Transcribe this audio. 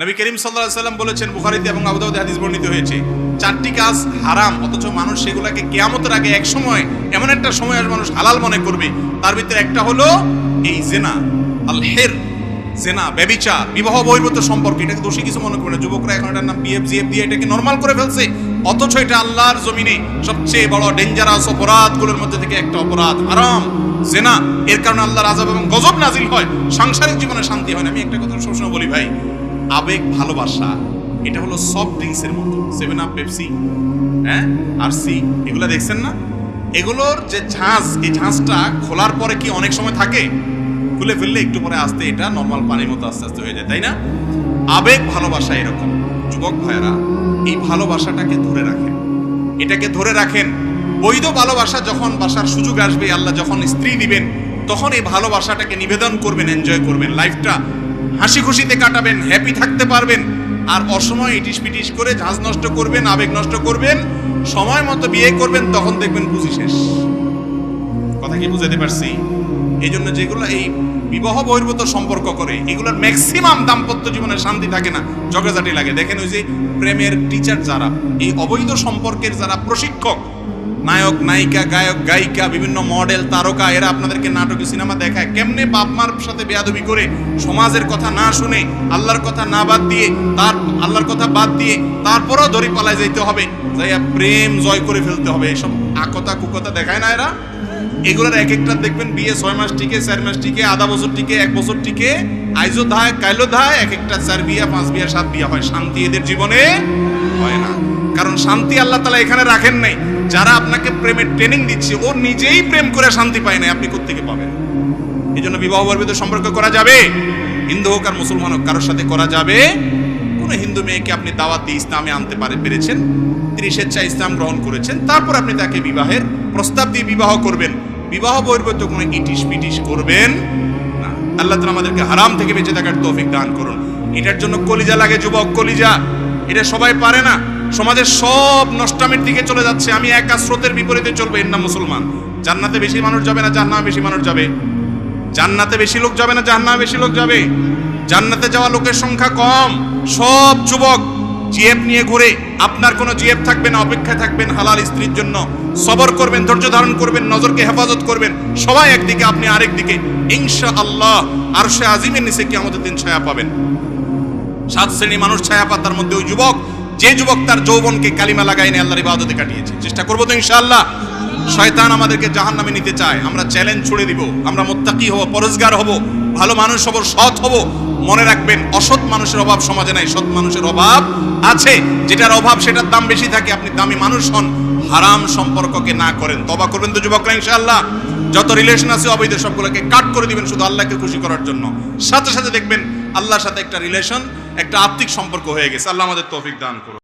নবী করিম আলাইহি সাল্লাম বলেছেন বুখারীতে এবং আবু দাউদে হাদিস বর্ণিত হয়েছে, চারটি কাজ হারাম, অথচ মানুষ সেগুলোকে কেয়ামতের আগে এক সময়, এমন একটা সময় আসবে মানুষ হালাল মনে করবে। তার ভিতরে একটা হলো এই জেনা আল হের জেনা, ব্যবিচার, বিবাহ বহির্ভূত সম্পর্ক, এটাকে দোষী কিছু মনে করে না। যুবকরা এখন এটার নাম বিএফ জিএফ দিয়ে এটাকে নর্মাল করে ফেলছে, অথচ এটা আল্লাহর জমিনে সবচেয়ে বড় ডেঞ্জারাস অপরাধগুলোর মধ্যে থেকে একটা অপরাধ। হারাম, জেনা, এর কারণে আল্লাহর আজাব এবং গজব নাজিল হয়, সাংসারিক জীবনে শান্তি হয় না। আমি একটা কথা সবসময় বলি ভাই আবেগ, ভালোবাসা, এটা হলো সফট ড্রিঙ্কসের মতো। সেভেন আপ পেপসি হ্যাঁ আর সি এগুলো দেখছেন না? এগুলোর যে ঝাঁজ, এই ঝাঁজটা খোলার পরে কি অনেক সময় থাকে? খুলে ফেললে একটু পরে আস্তে এটা নর্মাল পানির মতো আস্তে আস্তে হয়ে যায়, তাই না? আবেগ, ভালোবাসা এরকম। যুবক ভাইয়েরা, এই ভালোবাসাটাকে ধরে রাখেন। এটাকে ধরে রাখেন। বৈধ ভালোবাসা যখন বাসার সুযোগ আসবে, আল্লাহ যখন স্ত্রী দিবেন তখন এই ভালোবাসাটাকে নিবেদন করবেন এনজয় করবেন। লাইফটা হাসি খুশিতে কাটাবেন হ্যাপি থাকতে পারবেন। আর অসময় ইটিস পিটিস করে ঝাঁজ নষ্ট করবেন, আবেগ নষ্ট করবেন, সময় মতো বিয়ে করবেন, তখন দেখবেন বুঝি শেষ। কথা কি বুঝাতে পারছি? এই জন্য যেগুলো এই বিবাহ বহির্ভূত সম্পর্ক করে, এগুলোর ম্যাক্সিমাম দাম্পত্য জীবনে শান্তি থাকে না, ঝগড়াঝাটি লাগে। দেখেন ওই যে প্রেমের টিচার যারা, এই অবৈধ সম্পর্কের যারা প্রশিক্ষক নায়ক, নায়িকা, গায়ক, গায়িকা, বিভিন্ন মডেল তারকা, এরা আপনাদেরকে নাটকে, সিনেমা দেখায়। কেমনে বাপ মার সাথে বেয়াদবি করে সমাজের কথা না শুনে, আল্লাহর কথা না বাদ দিয়ে, তার, আল্লাহর কথা বাদ দিয়ে, তারপরও দড়ি পালায় যাইতে হবে, যাইয়া প্রেম জয় করে ফেলতে হবে। এসব আকতা কুকতা দেখায় না এরা? এগুলোর এক একটা দেখবেন, বিয়ে ছয় মাস টিকে, চার মাস টিকে, আধা বছর টিকে, এক বছর টিকে, আইজো ধায়, কাইলো ধায়, এক একটা চার বিয়া, পাঁচ বিয়া, সাত বিয়া হয়। শান্তি এদের জীবনে হয় না। কারণ শান্তি আল্লাহ তালা এখানে রাখেন নাই। যারা আপনাকে প্রেমের ট্রেনিং দিচ্ছে, ও নিজেই প্রেম করে শান্তি পায় না আপনি কোথেকে পাবেন? এই জন্য বিবাহ বর্বিত সম্পর্ক করা যাবে। হিন্দু হোক আর মুসলমান হোক, কারোর সাথে করা যাবে। কোনো হিন্দু মেয়েকে আপনি দাওয়াত ইসলামে আনতে পারে পেরেছেন, তিনি স্বেচ্ছায় ইসলাম গ্রহণ করেছেন, তারপর আপনি তাকে বিবাহের প্রস্তাব দিয়ে বিবাহ করবেন। বিবাহ বহির্ভূত কোনো ইটিস পিটিস করবেন না। আল্লাহ তালা আমাদেরকে হারাম থেকে বেঁচে থাকার তৌফিক দান করুন। এটার জন্য কলিজা লাগে, যুবক, কলিজা। এটা সবাই পারে না। সমাজের সব নষ্টামের দিকে চলে যাচ্ছে। আমি একা স্রোতের বিপরীতে চলবো, এর নাম মুসলমান। জান্নাতে বেশি মানুষ যাবে না, জাহান্নামে বেশি মানুষ যাবে। জান্নাতে বেশি লোক যাবে না, জাহান্নামে বেশি লোক যাবে। জান্নাতে যাওয়া লোকের সংখ্যা কম। সব যুবক জিএফ নিয়ে ঘুরে, আপনার কোনো জিএফ থাকবে না, অপেক্ষায় থাকবেন হালাল স্ত্রীর জন্য। সবর করবেন, ধৈর্য ধারণ করবেন, নজরকে হেফাজত করবেন। সবাই একদিকে, আপনি আরেক দিকে। ইনশা আল্লাহ আর সে আজিমের নিচে কি আমাদের দিন ছায়া পাবেন। সাত শ্রেণি মানুষ ছায়া পাতার মধ্যে ওই যুবক যে যুবক তার যৌবনকে কালিমা লাগাই নিয়ে আল্লাহর ইবাদতে কাটিয়েছে। চেষ্টা করব তো ইনশাআল্লাহ। শয়তান আমাদেরকে জাহান নামে নিতে চায়। আমরা চ্যালেঞ্জ ছুড়ে দিব। আমরা মোত্তাকি হব, পরোজগার হব, ভালো মানুষ হব, সৎ হব। মনে রাখবেন, অসৎ মানুষের অভাব সমাজে নাই, সৎ মানুষের অভাব আছে। যেটার অভাব সেটার দাম বেশি থাকে, আপনি দামি মানুষ হন, হারাম সম্পর্ককে না করেন। তবা করবেন তো যুবকরা ইনশাআল্লাহ। যত রিলেশন আছে, অবৈধ সবগুলোকে কাট করে দিবেন শুধু আল্লাহকে খুশি করার জন্য। সাথে সাথে দেখবেন, আল্লাহর সাথে একটা রিলেশন একটা আত্মিক সম্পর্ক হয়ে গেছে। আল্লাহ আমাদের তৌফিক দান করুন।